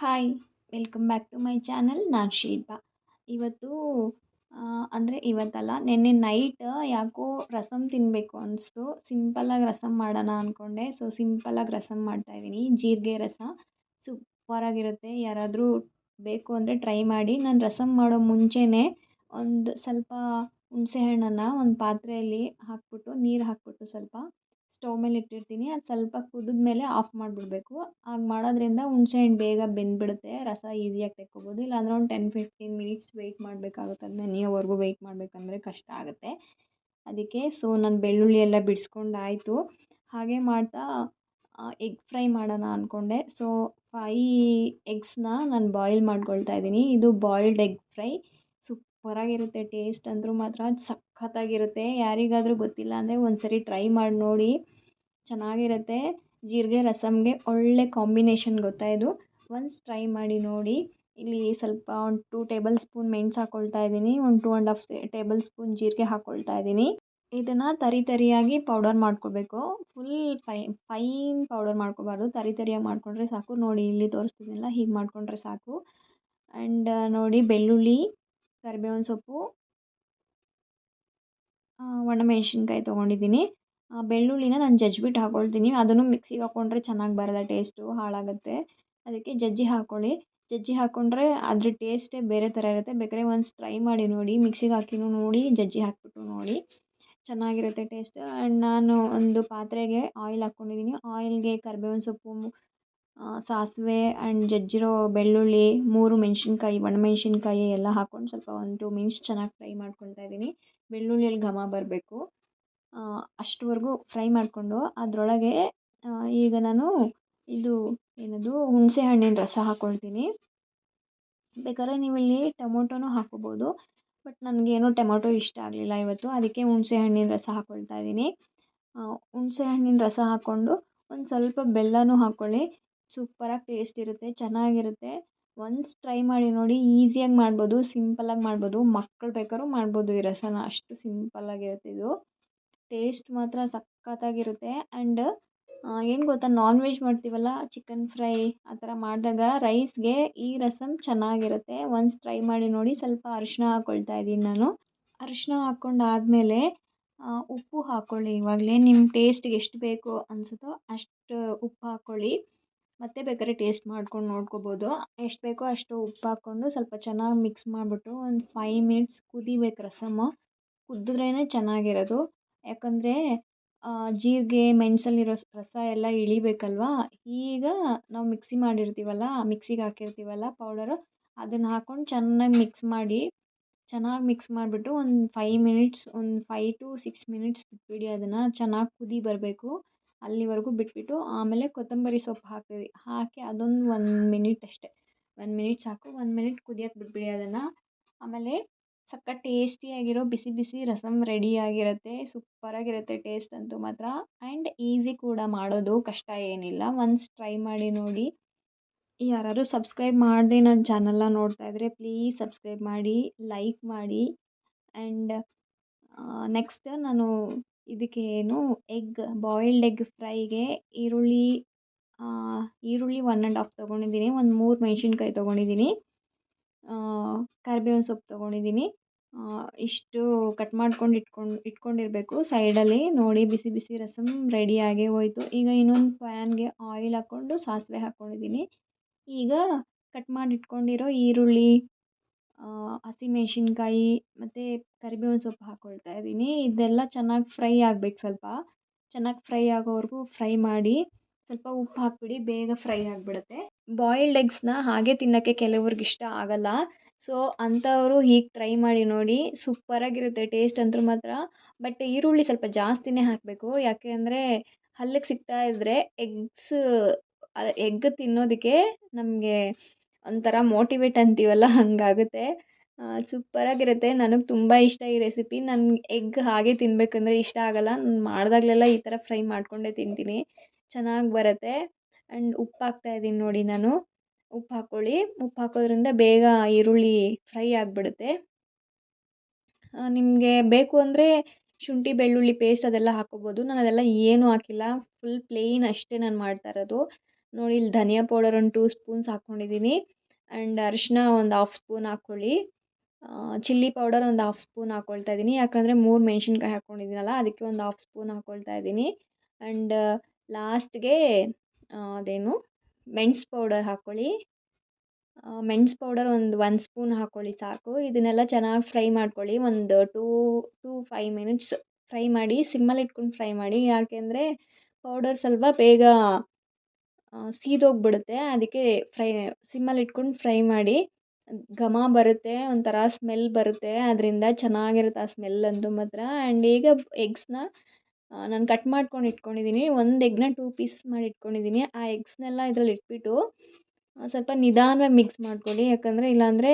Hi welcome back to my channel ನಾನು ಶಿಲ್ಪಾ ಇವತ್ತು ಅಂದರೆ ಇವತ್ತಲ್ಲ, ನೆನ್ನೆ ನೈಟ್ ಯಾಕೋ ರಸಮ್ ತಿನ್ನಬೇಕು ಅನಿಸ್ತು. ಸಿಂಪಲ್ಲಾಗಿ ರಸಮ್ ಮಾಡೋಣ ಅಂದ್ಕೊಂಡೆ ಸೊ ಸಿಂಪಲ್ಲಾಗಿ ರಸಮ್ ಮಾಡ್ತಾಯಿದ್ದೀನಿ ಜೀರಿಗೆ ರಸ ಸೂಪರಾಗಿರುತ್ತೆ ಯಾರಾದರೂ ಬೇಕು ಅಂದರೆ ಟ್ರೈ ಮಾಡಿ. ನಾನು ರಸಮ್ ಮಾಡೋ ಮುಂಚೆನೇ ಒಂದು ಸ್ವಲ್ಪ ಹುಣಸೆ ಹಣ್ಣನ್ನು ಒಂದು ಪಾತ್ರೆಯಲ್ಲಿ ಹಾಕ್ಬಿಟ್ಟು, ನೀರು ಹಾಕಿಬಿಟ್ಟು ಸ್ವಲ್ಪ ಸ್ಟವ್ ಮೇಲೆ ಇಟ್ಟಿರ್ತೀನಿ. ಅದು ಸ್ವಲ್ಪ ಕುದಿದ ಮೇಲೆ ಆಫ್ ಮಾಡಿಬಿಡ್ಬೇಕು. ಹಾಗೆ ಮಾಡೋದ್ರಿಂದ ಹುಣಸೆ ಹಣ್ಣು ಬೇಗ ಬೆಂದುಬಿಡುತ್ತೆ. ರಸ ಈಸಿಯಾಗಿ ತೆಕ್ಕೊಬೋದು. ಇಲ್ಲಾಂದರೆ ಒಂದು ಟೆನ್ ಫಿಫ್ಟೀನ್ ಮಿನಿಟ್ಸ್ ವೆಯ್ಟ್ ಮಾಡಬೇಕಾಗುತ್ತೆ. ಅದು ನೆನೆಯೋವರೆಗೂ ವೆಯ್ಟ್ ಮಾಡಬೇಕಂದ್ರೆ ಕಷ್ಟ ಆಗುತ್ತೆ. ಅದಕ್ಕೆ ಸೊ ನಾನು ಬೆಳ್ಳುಳ್ಳಿ ಎಲ್ಲ ಬಿಡಿಸ್ಕೊಂಡು ಆಯಿತು ಹಾಗೆ ಮಾಡ್ತಾ ಎಗ್ ಫ್ರೈ ಮಾಡೋಣ ಅಂದ್ಕೊಂಡೆ ಸೊ ಫೈ ಎಗ್ಸ್ನ ನಾನು ಬಾಯ್ಲ್ ಮಾಡ್ಕೊಳ್ತಾ ಇದ್ದೀನಿ. ಇದು ಬಾಯ್ಲ್ಡ್ ಎಗ್ ಫ್ರೈ ಸೂಪರಾಗಿರುತ್ತೆ ಟೇಸ್ಟ್ ಅಂದರೂ ಮಾತ್ರ ಸಖತ್ತಾಗಿರುತ್ತೆ. ಯಾರಿಗಾದರೂ ಗೊತ್ತಿಲ್ಲ ಅಂದರೆ ಒಂದು ಸರಿ ಟ್ರೈ ಮಾಡಿ ನೋಡಿ. ಚೆನ್ನಾಗಿರುತ್ತೆ. ಜೀರಿಗೆ ರಸಮ್ಗೆ ಒಳ್ಳೆ ಕಾಂಬಿನೇಷನ್ ಗೊತ್ತಾ ಇದು? ಒನ್ಸ್ ಟ್ರೈ ಮಾಡಿ ನೋಡಿ. ಇಲ್ಲಿ ಸ್ವಲ್ಪ ಒಂದು ಟೂ ಟೇಬಲ್ ಸ್ಪೂನ್ ಮೆಣಸು ಹಾಕ್ಕೊಳ್ತಾ ಇದ್ದೀನಿ. ಒಂದು two and half table spoon ಜೀರಿಗೆ ಹಾಕ್ಕೊಳ್ತಾ ಇದ್ದೀನಿ. ಇದನ್ನು ತರಿ ತರಿಯಾಗಿ ಪೌಡರ್ ಮಾಡ್ಕೋಬೇಕು ಫುಲ್ ಫೈ, ಫೈನ್ ಪೌಡರ್ ಮಾಡ್ಕೋಬಾರ್ದು. ತರಿ ತರಿಯಾಗಿ ಮಾಡಿಕೊಂಡ್ರೆ ಸಾಕು. ನೋಡಿ, ಇಲ್ಲಿ ತೋರಿಸ್ತಿದ್ದೀನಲ್ಲ ಹೀಗೆ ಮಾಡಿಕೊಂಡ್ರೆ ಸಾಕು. ಆ್ಯಂಡ್ ನೋಡಿ, ಬೆಳ್ಳುಳ್ಳಿ. ಕರಿಬೇವಿನ ಸೊಪ್ಪು ಒಣಮೆಣ್ಸಿನ್ಕಾಯಿ ತೊಗೊಂಡಿದ್ದೀನಿ. ಬೆಳ್ಳುಳ್ಳಿನ ನಾನು ಜಜ್ಬಿಟ್ಟು ಹಾಕ್ಕೊಳ್ತೀನಿ ಅದನ್ನು ಮಿಕ್ಸಿಗೆ ಹಾಕ್ಕೊಂಡ್ರೆ ಚೆನ್ನಾಗಿ ಬರಲ್ಲ, ಟೇಸ್ಟು ಹಾಳಾಗುತ್ತೆ. ಅದಕ್ಕೆ ಜಜ್ಜಿ ಹಾಕ್ಕೊಳ್ಳಿ ಜಜ್ಜಿ ಹಾಕ್ಕೊಂಡ್ರೆ ಅದ್ರ ಟೇಸ್ಟೇ ಬೇರೆ ಥರ ಇರುತ್ತೆ. ಬೇಕಾದ್ರೆ ಒಂದು ಟ್ರೈ ಮಾಡಿ ನೋಡಿ. ಮಿಕ್ಸಿಗೆ ಹಾಕಿನೂ ನೋಡಿ, ಜಜ್ಜಿ ಹಾಕಿಬಿಟ್ಟು ನೋಡಿ. ಚೆನ್ನಾಗಿರುತ್ತೆ ಟೇಸ್ಟ್. ಆ್ಯಂಡ್ ನಾನು ಒಂದು ಪಾತ್ರೆಗೆ ಆಯಿಲ್ ಹಾಕ್ಕೊಂಡಿದ್ದೀನಿ ಆಯಿಲ್ಗೆ ಕರಿಬೇವಿನ ಸೊಪ್ಪು ಸಾಸಿವೆ ಆ್ಯಂಡ್ ಜಜ್ಜಿರೋ ಬೆಳ್ಳುಳ್ಳಿ, ಮೂರು ಮೆಣಸಿನ್ಕಾಯಿ ಒಣಮೆಣ್ಸಿನ್ಕಾಯಿ ಎಲ್ಲ ಹಾಕ್ಕೊಂಡು ಸ್ವಲ್ಪ ಒಂದು ಟೂ ಮಿನಿಟ್ಸ್ ಚೆನ್ನಾಗಿ ಫ್ರೈ ಮಾಡ್ಕೊಳ್ತಾ ಇದ್ದೀನಿ. ಬೆಳ್ಳುಳ್ಳಿಯಲ್ಲಿ ಘಮ ಬರಬೇಕು. ಅಷ್ಟುವರೆಗೂ ಫ್ರೈ ಮಾಡಿಕೊಂಡು ಅದರೊಳಗೆ ಈಗ ನಾನು ಇದು ಏನದು, ಹುಣಸೆ ಹಣ್ಣಿನ ರಸ ಹಾಕ್ಕೊಳ್ತೀನಿ ಬೇಕಾದ್ರೆ ನೀವು ಇಲ್ಲಿ ಟೊಮೊಟೊನೂ ಹಾಕ್ಕೋಬೋದು, ಬಟ್ ನನಗೇನು ಟೊಮೊಟೊ ಇಷ್ಟ ಆಗಲಿಲ್ಲ ಇವತ್ತು, ಅದಕ್ಕೆ ಹುಣಸೆ ಹಣ್ಣಿನ ರಸ ಹಾಕ್ಕೊಳ್ತಾ ಇದ್ದೀನಿ. ಹುಣಸೆ ಹಣ್ಣಿನ ರಸ ಹಾಕ್ಕೊಂಡು ಒಂದು ಸ್ವಲ್ಪ ಬೆಲ್ಲನೂ ಹಾಕ್ಕೊಳ್ಳಿ. ಸೂಪರಾಗಿ ಟೇಸ್ಟ್ ಇರುತ್ತೆ, ಚೆನ್ನಾಗಿರುತ್ತೆ. ಒನ್ಸ್ ಟ್ರೈ ಮಾಡಿ ನೋಡಿ, ಈಸಿಯಾಗಿ ಮಾಡ್ಬೋದು, ಸಿಂಪಲ್ಲಾಗಿ ಮಾಡ್ಬೋದು ಮಕ್ಕಳು ಬೇಕಾದ್ರೂ ಮಾಡ್ಬೋದು ಈ ರಸನ. ಅಷ್ಟು ಸಿಂಪಲ್ಲಾಗಿರುತ್ತೆ ಇದು. ಟೇಸ್ಟ್ ಮಾತ್ರ ಸಖತ್ತಾಗಿರುತ್ತೆ. ಆ್ಯಂಡ್ ಏನು ಗೊತ್ತಾ ನಾನ್ ವೆಜ್ ಮಾಡ್ತೀವಲ್ಲ ಚಿಕನ್ ಫ್ರೈ ಆ ಥರ ಮಾಡಿದಾಗ ರೈಸ್ಗೆ ಈ ರಸಮ್ ಚೆನ್ನಾಗಿರುತ್ತೆ. ಒನ್ಸ್ ಟ್ರೈ ಮಾಡಿ ನೋಡಿ, ಸ್ವಲ್ಪ ಅರಿಶಿನ ಹಾಕ್ಕೊಳ್ತಾ ಇದ್ದೀನಿ ನಾನು. ಅರಿಶಿನ ಹಾಕ್ಕೊಂಡಾದ್ಮೇಲೆ ಉಪ್ಪು ಹಾಕ್ಕೊಳ್ಳಿ ಇವಾಗಲೇ ನಿಮ್ಮ ಟೇಸ್ಟ್ಗೆ ಎಷ್ಟು ಬೇಕು ಅನಿಸುತ್ತೋ ಅಷ್ಟು ಉಪ್ಪು ಹಾಕ್ಕೊಳ್ಳಿ ಮತ್ತೆ ಬೇಕಾದ್ರೆ ಟೇಸ್ಟ್ ಮಾಡ್ಕೊಂಡು ನೋಡ್ಕೋಬೋದು. ಎಷ್ಟು ಬೇಕೋ ಅಷ್ಟು ಉಪ್ಪು ಹಾಕ್ಕೊಂಡು ಸ್ವಲ್ಪ ಚೆನ್ನಾಗಿ ಮಿಕ್ಸ್ ಮಾಡಿಬಿಟ್ಟು ಒಂದು ಫೈವ್ ಮಿನಿಟ್ಸ್ ಕುದಿಬೇಕು ರಸಮ್ಮು ಕುದ್ದ್ರೇ ಚೆನ್ನಾಗಿರೋದು. ಯಾಕಂದರೆ ಜೀರಿಗೆ, ಮೆಣಸಲ್ಲಿರೋ ರಸ ಎಲ್ಲ ಇಳಿಬೇಕಲ್ವಾ? ಈಗ ನಾವು ಮಿಕ್ಸಿ ಮಾಡಿರ್ತೀವಲ್ಲ ಮಿಕ್ಸಿಗೆ ಹಾಕಿರ್ತೀವಲ್ಲ ಪೌಡರು ಅದನ್ನು ಹಾಕ್ಕೊಂಡು ಚೆನ್ನಾಗಿ ಮಿಕ್ಸ್ ಮಾಡಿ, ಚೆನ್ನಾಗಿ ಮಿಕ್ಸ್ ಮಾಡಿಬಿಟ್ಟು ಒಂದು ಫೈವ್ ಮಿನಿಟ್ಸ್ ಒಂದು ಫೈವ್ ಟು ಸಿಕ್ಸ್ ಮಿನಿಟ್ಸ್ ಬಿಟ್ಬಿಡಿ ಅದನ್ನು ಚೆನ್ನಾಗಿ ಕುದಿ ಬರಬೇಕು. ಅಲ್ಲಿವರೆಗೂ ಬಿಟ್ಬಿಟ್ಟು ಆಮೇಲೆ ಕೊತ್ತಂಬರಿ ಸೊಪ್ಪು ಹಾಕ್ತೀವಿ ಹಾಕಿ ಅದೊಂದು ಒಂದು ಮಿನಿಟ್ ಅಷ್ಟೇ. ಒಂದು ಮಿನಿಟ್ ಸಾಕು, ಒಂದು ಮಿನಿಟ್ ಕುದಿಯಕ್ಕೆ ಬಿಟ್ಬಿಡಿ ಅದನ್ನು. ಆಮೇಲೆ ಸಖತ್ ಟೇಸ್ಟಿಯಾಗಿರೋ ಬಿಸಿ ಬಿಸಿ ರಸಮ್ ರೆಡಿಯಾಗಿರುತ್ತೆ, ಸೂಪರಾಗಿರುತ್ತೆ ಟೇಸ್ಟ್ ಅಂತೂ ಮಾತ್ರ. ಆ್ಯಂಡ್ ಈಸಿ ಕೂಡ ಮಾಡೋದು, ಕಷ್ಟ ಏನಿಲ್ಲ. ಒನ್ಸ್ ಟ್ರೈ ಮಾಡಿ ನೋಡಿ. ಯಾರಾದ್ರು ಸಬ್ಸ್ಕ್ರೈಬ್ ಮಾಡದೆ ನನ್ನ ಚಾನಲ್ನ ನೋಡ್ತಾ ಇದ್ರೆ ಪ್ಲೀಸ್ ಸಬ್ಸ್ಕ್ರೈಬ್ ಮಾಡಿ, ಲೈಕ್ ಮಾಡಿ. ಆ್ಯಂಡ್ ನೆಕ್ಸ್ಟ್ ನಾನು ಇದಕ್ಕೆ ಏನು ಎಗ್ ಬಾಯಿಲ್ಡ್ ಎಗ್ ಫ್ರೈಗೆ ಈರುಳ್ಳಿ ಈರುಳ್ಳಿ ಒನ್ ಆ್ಯಂಡ್ ಆಫ್ ತೊಗೊಂಡಿದ್ದೀನಿ. ಒಂದು ಮೂರು ಮೆಣಸಿನ್ಕಾಯಿ ತೊಗೊಂಡಿದ್ದೀನಿ. ಕರಿಬೇವಿನ ಸೊಪ್ಪು ತೊಗೊಂಡಿದ್ದೀನಿ. ಇಷ್ಟು ಕಟ್ ಮಾಡ್ಕೊಂಡು ಇಟ್ಕೊಂಡು, ಇಟ್ಕೊಂಡಿರಬೇಕು ಸೈಡಲ್ಲಿ ನೋಡಿ, ಬಿಸಿ ಬಿಸಿ ರಸಮ್ ರೆಡಿಯಾಗೇ ಹೋಯ್ತು. ಈಗ ಇನ್ನೊಂದು ಪ್ಯಾನ್ಗೆ ಆಯಿಲ್ ಹಾಕ್ಕೊಂಡು ಸಾಸಿವೆ ಹಾಕ್ಕೊಂಡಿದ್ದೀನಿ ಈಗ ಕಟ್ ಮಾಡಿ ಇಟ್ಕೊಂಡಿರೋ ಈರುಳ್ಳಿ ಹಸಿಮೆಣ್ಸಿನ್ಕಾಯಿ ಮತ್ತು ಕರಿಬೇವಿನ ಸೊಪ್ಪು ಹಾಕ್ಕೊಳ್ತಾ ಇದ್ದೀನಿ. ಇದೆಲ್ಲ ಚೆನ್ನಾಗಿ ಫ್ರೈ ಆಗ್ಬೇಕು ಸ್ವಲ್ಪ. ಚೆನ್ನಾಗಿ ಫ್ರೈ ಆಗೋವರೆಗೂ ಫ್ರೈ ಮಾಡಿ ಸ್ವಲ್ಪ ಉಪ್ಪು ಹಾಕಿಬಿಡಿ, ಬೇಗ ಫ್ರೈ ಆಗಿಬಿಡುತ್ತೆ. ಬಾಯಿಲ್ಡ್ ಎಗ್ಸನ್ನ ಹಾಗೆ ತಿನ್ನೋಕ್ಕೆ ಕೆಲವ್ರಿಗೆ ಇಷ್ಟ ಆಗೋಲ್ಲ. ಸೊ, ಅಂಥವರು ಹೀಗೆ ಟ್ರೈ ಮಾಡಿ ನೋಡಿ, ಸೂಪರಾಗಿರುತ್ತೆ ಟೇಸ್ಟ್ ಅಂತೂ ಮಾತ್ರ. ಬಟ್ ಈರುಳ್ಳಿ ಸ್ವಲ್ಪ ಜಾಸ್ತಿನೇ ಹಾಕಬೇಕು. ಯಾಕೆ ಅಂದರೆ ಹಲ್ಲಿಗೆ ಸಿಗ್ತಾ ಇದ್ದರೆ ಎಗ್ಸ್ ಎಗ್ ತಿನ್ನೋದಕ್ಕೆ ನಮಗೆ ಒಂಥರ ಮೋಟಿವೇಟ್ ಅಂತೀವಲ್ಲ, ಹಾಗಾಗುತ್ತೆ. ಸೂಪರಾಗಿರುತ್ತೆ ನನಗೆ ತುಂಬ ಇಷ್ಟ ಈ ರೆಸಿಪಿ ನನಗೆ ಎಗ್ ಹಾಗೆ ತಿನ್ನಬೇಕಂದ್ರೆ ಇಷ್ಟ ಆಗೋಲ್ಲ. ನಾನು ಮಾಡಿದಾಗಲೆಲ್ಲ ಈ ಥರ ಫ್ರೈ ಮಾಡಿಕೊಂಡೇ ತಿಂತೀನಿ. ಚೆನ್ನಾಗಿ ಬರುತ್ತೆ. ಆ್ಯಂಡ್ ಉಪ್ಪು ಹಾಕ್ತಾಯಿದ್ದೀನಿ ನೋಡಿ ನಾನು. ಉಪ್ಪು ಹಾಕ್ಕೊಳ್ಳಿ ಉಪ್ಪು ಹಾಕೋದ್ರಿಂದ ಬೇಗ ಈರುಳ್ಳಿ ಫ್ರೈ ಆಗಿಬಿಡುತ್ತೆ. ನಿಮಗೆ ಬೇಕು ಅಂದರೆ ಶುಂಠಿ, ಬೆಳ್ಳುಳ್ಳಿ ಪೇಸ್ಟ್ ಅದೆಲ್ಲ ಹಾಕ್ಕೋಬೋದು ನಾನು ಅದೆಲ್ಲ ಏನೂ ಹಾಕಿಲ್ಲ. ಫುಲ್ ಪ್ಲೇನ್ ಅಷ್ಟೇ ನಾನು ಮಾಡ್ತಾ ಇರೋದು. ನೋಡಿ, ಇಲ್ಲಿ ಧನಿಯಾ ಪೌಡರ್ ಒಂದು ಟೂ ಸ್ಪೂನ್ಸ್ ಹಾಕ್ಕೊಂಡಿದ್ದೀನಿ ಆ್ಯಂಡ್ ಅರಿಶಿನ ಒಂದು ಹಾಫ್ ಸ್ಪೂನ್ ಹಾಕ್ಕೊಳ್ಳಿ ಚಿಲ್ಲಿ ಪೌಡರ್ ಒಂದು ಹಾಫ್ ಸ್ಪೂನ್ ಹಾಕ್ಕೊಳ್ತಾ ಇದ್ದೀನಿ. ಯಾಕಂದರೆ ಮೂರು ಮೆಣಸಿನ್ಕಾಯಿ ಹಾಕ್ಕೊಂಡಿದ್ದೀನಲ್ಲ ಅದಕ್ಕೆ ಒಂದು ಹಾಫ್ ಸ್ಪೂನ್ ಹಾಕ್ಕೊಳ್ತಾ ಇದ್ದೀನಿ. ಆ್ಯಂಡ್ ಲಾಸ್ಟ್ಗೆ ಅದೇನು, ಮೆಣಸು ಪೌಡರ್ ಹಾಕ್ಕೊಳ್ಳಿ ಮೆಣಸು ಪೌಡರ್ ಒಂದು ಒಂದು ಸ್ಪೂನ್ ಹಾಕ್ಕೊಳ್ಳಿ ಸಾಕು. ಇದನ್ನೆಲ್ಲ ಚೆನ್ನಾಗಿ ಫ್ರೈ ಮಾಡ್ಕೊಳ್ಳಿ. ಒಂದು two two five minutes fry ಮಾಡಿ ಸಿಮ್ಮಲ್ಲಿ ಇಟ್ಕೊಂಡು ಫ್ರೈ ಮಾಡಿ. ಯಾಕೆಂದರೆ ಪೌಡರ್ ಸ್ವಲ್ಪ ಬೇಗ ಸೀದೋಗ್ಬಿಡುತ್ತೆ. ಅದಕ್ಕೆ ಫ್ರೈ, ಸಿಮ್ಮಲ್ಲಿ ಇಟ್ಕೊಂಡು ಫ್ರೈ ಮಾಡಿ, ಘಮ ಬರುತ್ತೆ, ಒಂಥರ ಸ್ಮೆಲ್ ಬರುತ್ತೆ. ಅದರಿಂದ ಚೆನ್ನಾಗಿರುತ್ತೆ ಆ ಸ್ಮೆಲ್ ಅಂತೂ ಮಾತ್ರ. ಆ್ಯಂಡ್ ಈಗ ಎಗ್ಸ್ನ ನಾನು ಕಟ್ ಮಾಡ್ಕೊಂಡು ಇಟ್ಕೊಂಡಿದ್ದೀನಿ ಒಂದು ಎಗ್ನ ಟೂ ಪೀಸ್ ಮಾಡಿ ಇಟ್ಕೊಂಡಿದ್ದೀನಿ ಆ ಎಗ್ಸ್ನೆಲ್ಲ ಇದರಲ್ಲಿ ಇಟ್ಬಿಟ್ಟು ಸ್ವಲ್ಪ ನಿಧಾನವಾಗಿ ಮಿಕ್ಸ್ ಮಾಡ್ಕೊಳ್ಳಿ. ಯಾಕಂದರೆ ಇಲ್ಲಾಂದರೆ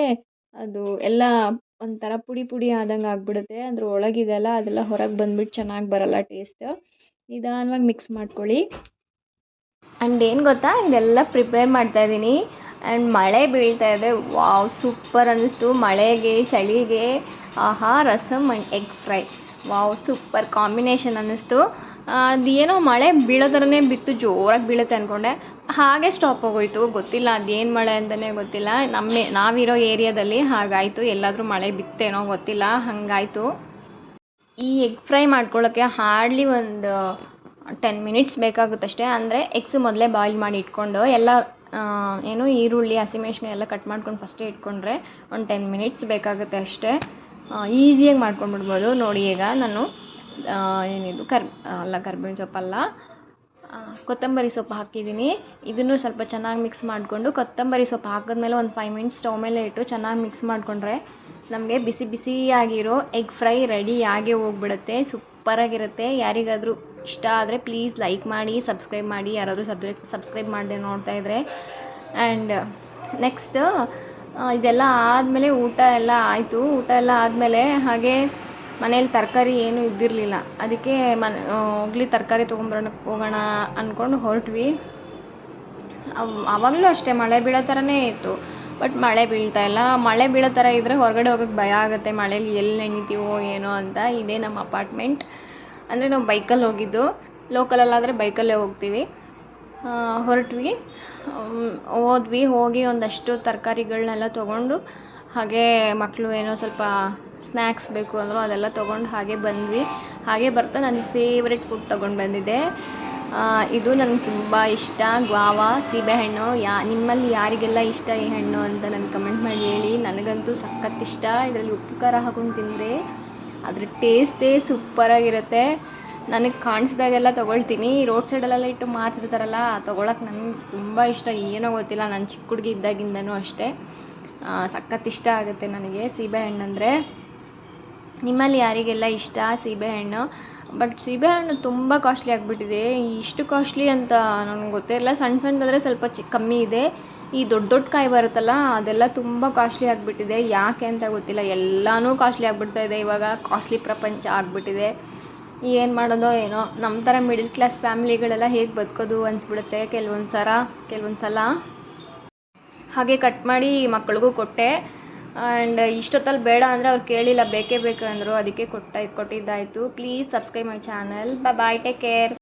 ಅದು ಎಲ್ಲ ಒಂಥರ ಪುಡಿ ಪುಡಿ ಆದಂಗೆ ಆಗಿಬಿಡುತ್ತೆ. ಅದ್ರ ಒಳಗಿದೆಲ್ಲ ಅದೆಲ್ಲ ಹೊರಗೆ ಬಂದ್ಬಿಟ್ಟು ಚೆನ್ನಾಗಿ ಬರೋಲ್ಲ ಟೇಸ್ಟ್. ನಿಧಾನವಾಗಿ ಮಿಕ್ಸ್ ಮಾಡ್ಕೊಳ್ಳಿ. ಆ್ಯಂಡ್ ಏನು ಗೊತ್ತಾ? ಇದೆಲ್ಲ ಪ್ರಿಪೇರ್ ಮಾಡ್ತಾ ಮಾಡ್ತಾಯಿದ್ದೀನಿ ಆ್ಯಂಡ್ ಮಳೆ ಬೀಳ್ತಾ ಇದೆ. ವಾವ್ ಸೂಪರ್ ಅನ್ನಿಸ್ತು. ಮಳೆಗೆ, ಚಳಿಗೆ, ಆಹಾ rasam and egg fry wow super combination ಅನ್ನಿಸ್ತು. ಅದೇನೋ ಮಳೆ ಬೀಳೋ ಥರನೇ ಬಿತ್ತು, ಜೋರಾಗಿ ಬೀಳುತ್ತೆ ಅಂದ್ಕೊಂಡೆ ಹಾಗೆ ಸ್ಟಾಪ್ ಆಗೋಯ್ತು. ಗೊತ್ತಿಲ್ಲ ಅದೇನು ಮಳೆ ಅಂತಲೇ ಗೊತ್ತಿಲ್ಲ. ನಮ್ಮ, ನಾವಿರೋ ಏರಿಯಾದಲ್ಲಿ ಹಾಗಾಯಿತು. ಎಲ್ಲಾದರೂ ಮಳೆ ಬಿತ್ತೇನೋ ಗೊತ್ತಿಲ್ಲ. ಹಾಗಾಯಿತು. ಈ ಎಗ್ ಫ್ರೈ ಮಾಡ್ಕೊಳ್ಳೋಕ್ಕೆ ಹಾರ್ಡ್ಲಿ ಒಂದು ಟೆನ್ ಮಿನಿಟ್ಸ್ ಬೇಕಾಗುತ್ತಷ್ಟೇ. ಅಂದರೆ ಎಗ್ಸು ಮೊದಲೇ ಬಾಯ್ಲ್ ಮಾಡಿ ಇಟ್ಕೊಂಡು, ಎಲ್ಲ ಏನು ಈರುಳ್ಳಿ ಹಸಿಮೆಣ್ಸಿನ ಎಲ್ಲ ಕಟ್ ಮಾಡ್ಕೊಂಡು ಫಸ್ಟೇ ಇಟ್ಕೊಂಡ್ರೆ ಒಂದು ಟೆನ್ ಮಿನಿಟ್ಸ್ ಬೇಕಾಗುತ್ತೆ ಅಷ್ಟೇ. ಈಸಿಯಾಗಿ ಮಾಡ್ಕೊಂಡ್ಬಿಡ್ಬೋದು. ನೋಡಿ ಈಗ ನಾನು ಏನಿದು, ಕರ್, ಅಲ್ಲ, ಕರ್ಬೇವಿನ ಸೊಪ್ಪಲ್ಲ ಕೊತ್ತಂಬರಿ ಸೊಪ್ಪು ಹಾಕಿದ್ದೀನಿ. ಇದನ್ನು ಸ್ವಲ್ಪ ಚೆನ್ನಾಗಿ ಮಿಕ್ಸ್ ಮಾಡಿಕೊಂಡು ಕೊತ್ತಂಬರಿ ಸೊಪ್ಪು ಹಾಕಿದ್ಮೇಲೆ ಒಂದು ಫೈವ್ ಮಿನಿಟ್ಸ್ ಸ್ಟವ್ ಮೇಲೆ ಇಟ್ಟು ಚೆನ್ನಾಗಿ ಮಿಕ್ಸ್ ಮಾಡಿಕೊಂಡ್ರೆ ನಮಗೆ ಬಿಸಿ ಬಿಸಿಯಾಗಿರೋ ಎಗ್ ಫ್ರೈ ರೆಡಿ ಆಗೇ ಹೋಗ್ಬಿಡುತ್ತೆ. ಸೂಪರಾಗಿರುತ್ತೆ ಯಾರಿಗಾದರೂ ಇಷ್ಟ ಆದರೆ ಪ್ಲೀಸ್ ಲೈಕ್ ಮಾಡಿ ಸಬ್ಸ್ಕ್ರೈಬ್ ಮಾಡಿ, ಯಾರಾದರೂ ಸಬ್ಜೆಕ್ಟ್ ಸಬ್ಸ್ಕ್ರೈಬ್ ಮಾಡದೆ ನೋಡ್ತಾ ಇದ್ದರೆ ಆ್ಯಂಡ್ ನೆಕ್ಸ್ಟ್ ಇದೆಲ್ಲ ಆದಮೇಲೆ ಊಟ ಎಲ್ಲ ಆಯಿತು. ಊಟ ಎಲ್ಲ ಆದಮೇಲೆ ಹಾಗೆ ಮನೇಲಿ ತರಕಾರಿ ಏನೂ ಇದ್ದಿರಲಿಲ್ಲ. ಅದಕ್ಕೆ ಮನೆ ಹೋಗ್ಲಿ ತರಕಾರಿ ತೊಗೊಂಬರೋಣ, ಹೋಗೋಣ ಅಂದ್ಕೊಂಡು ಹೊರಟ್ವಿ. ಆವಾಗಲೂ ಅಷ್ಟೇ ಮಳೆ ಬೀಳೋ ಥರನೇ ಇತ್ತು. ಬಟ್ ಮಳೆ ಬೀಳ್ತಾ ಇಲ್ಲ. ಮಳೆ ಬೀಳೋ ಥರ ಇದ್ದರೆ ಹೊರಗಡೆ ಹೋಗೋಕ್ಕೆ ಭಯ ಆಗುತ್ತೆ. ಮಳೇಲಿ ಎಲ್ಲಿ ನೆನಿತೀವೋ ಏನೋ ಅಂತ. ಇದೇ ನಮ್ಮ ಅಪಾರ್ಟ್ಮೆಂಟ್ ಅಂದರೆ ನಾವು ಬೈಕಲ್ಲಿ ಹೋಗಿದ್ದು. ಲೋಕಲಲ್ಲಾದರೆ ಬೈಕಲ್ಲೇ ಹೋಗ್ತೀವಿ. ಹೊರಟ್ವಿ. ಹೋದ್ವಿ. ಹೋಗಿ ಒಂದಷ್ಟು ತರಕಾರಿಗಳ್ನೆಲ್ಲ ತೊಗೊಂಡು, ಹಾಗೇ ಮಕ್ಕಳು ಏನೋ ಸ್ವಲ್ಪ ಸ್ನ್ಯಾಕ್ಸ್ ಬೇಕು ಅಂದರು ಅದೆಲ್ಲ ತೊಗೊಂಡು ಹಾಗೆ ಬಂದ್ವಿ. ಹಾಗೆ ಬರ್ತಾ ನನ್ನ ಫೇವ್ರೆಟ್ ಫುಡ್ ತೊಗೊಂಡು ಬಂದಿದ್ದೆ. ಇದು ನನಗೆ ತುಂಬ ಇಷ್ಟ. ಗ್ವಾವಾ, ಸೀಬೆಹಣ್ಣು. ಯಾ, ನಿಮ್ಮಲ್ಲಿ ಯಾರಿಗೆಲ್ಲ ಇಷ್ಟ ಈ ಹಣ್ಣು ಅಂತ ನನಗೆ ಕಮೆಂಟ್ ಮಾಡಿ ಹೇಳಿ. ನನಗಂತೂ ಸಖತ್ ಇಷ್ಟ. ಇದರಲ್ಲಿ ಉಪ್ಪು ಖಾರ ಹಾಕೊಂಡು ತಿಂದರೆ ಅದ್ರ ಟೇಸ್ಟೇ ಸೂಪರಾಗಿರುತ್ತೆ. ನನಗೆ ಕಾಣಿಸ್ದಾಗೆಲ್ಲ ತೊಗೊಳ್ತೀನಿ. ರೋಡ್ ಸೈಡಲ್ಲೆಲ್ಲ ಇಟ್ಟು ಮಾರ್ತಿರ್ತಾರಲ್ಲ ತೊಗೊಳಕ್ಕೆ ನನಗೆ ತುಂಬ ಇಷ್ಟ. ಏನೋ ಗೊತ್ತಿಲ್ಲ, ನಾನು ಚಿಕ್ಕ ಹುಡುಗಿ ಇದ್ದಾಗಿಂದನೂ ಅಷ್ಟೇ. ಸಖತ್ ಇಷ್ಟ ಆಗುತ್ತೆ ನನಗೆ ಸೀಬೆಹಣ್ಣು ಅಂದರೆ ನಿಮ್ಮಲ್ಲಿ ಯಾರಿಗೆಲ್ಲ ಇಷ್ಟ ಸೀಬೆಹಣ್ಣು? ಬಟ್ ಸೀಬೆಹಣ್ಣು ತುಂಬ ಕಾಸ್ಟ್ಲಿ ಆಗಿಬಿಟ್ಟಿದೆ. ಇಷ್ಟು ಕಾಸ್ಟ್ಲಿ ಅಂತ ನನಗೆ ಗೊತ್ತೇ ಇಲ್ಲ ಸಣ್ಣ ಸಣ್ಣದಾದರೆ ಸ್ವಲ್ಪ ಚಿ, ಕಮ್ಮಿ ಇದೆ. ಈ ದೊಡ್ಡ ದೊಡ್ಡ ಕಾಯಿ ಬರುತ್ತಲ್ಲ, ಅದೆಲ್ಲ ತುಂಬ ಕಾಸ್ಟ್ಲಿ ಆಗಿಬಿಟ್ಟಿದೆ. ಯಾಕೆ ಅಂತ ಗೊತ್ತಿಲ್ಲ. ಎಲ್ಲನೂ ಕಾಸ್ಟ್ಲಿ ಆಗಿಬಿಡ್ತಾ ಇದೆ. ಇವಾಗ ಕಾಸ್ಟ್ಲಿ ಪ್ರಪಂಚ ಆಗಿಬಿಟ್ಟಿದೆ. ಏನು ಮಾಡೋದೋ ಏನೋ. ನಮ್ಮ ಥರ ಮಿಡಲ್ ಕ್ಲಾಸ್ ಫ್ಯಾಮಿಲಿಗಳೆಲ್ಲ ಹೇಗೆ ಬದುಕೋದು ಅನಿಸ್ಬಿಡುತ್ತೆ. ಕೆಲವೊಂದು ಸಲ ಕೆಲವೊಂದು ಸಲ ಹಾಗೆ ಕಟ್ ಮಾಡಿ ಮಕ್ಕಳಿಗೂ ಕೊಟ್ಟೆ. ಆ್ಯಂಡ್ ಇಷ್ಟೊತ್ತಲ್ಲಿ ಬೇಡ ಅಂದರೆ ಅವ್ರು ಕೇಳಿಲ್ಲ, ಬೇಕೇ ಬೇಕು ಅಂದರು. ಅದಕ್ಕೆ ಕೊಟ್ಟ, ಕೊಟ್ಟಿದ್ದಾಯಿತು. Please subscribe my channel bye take care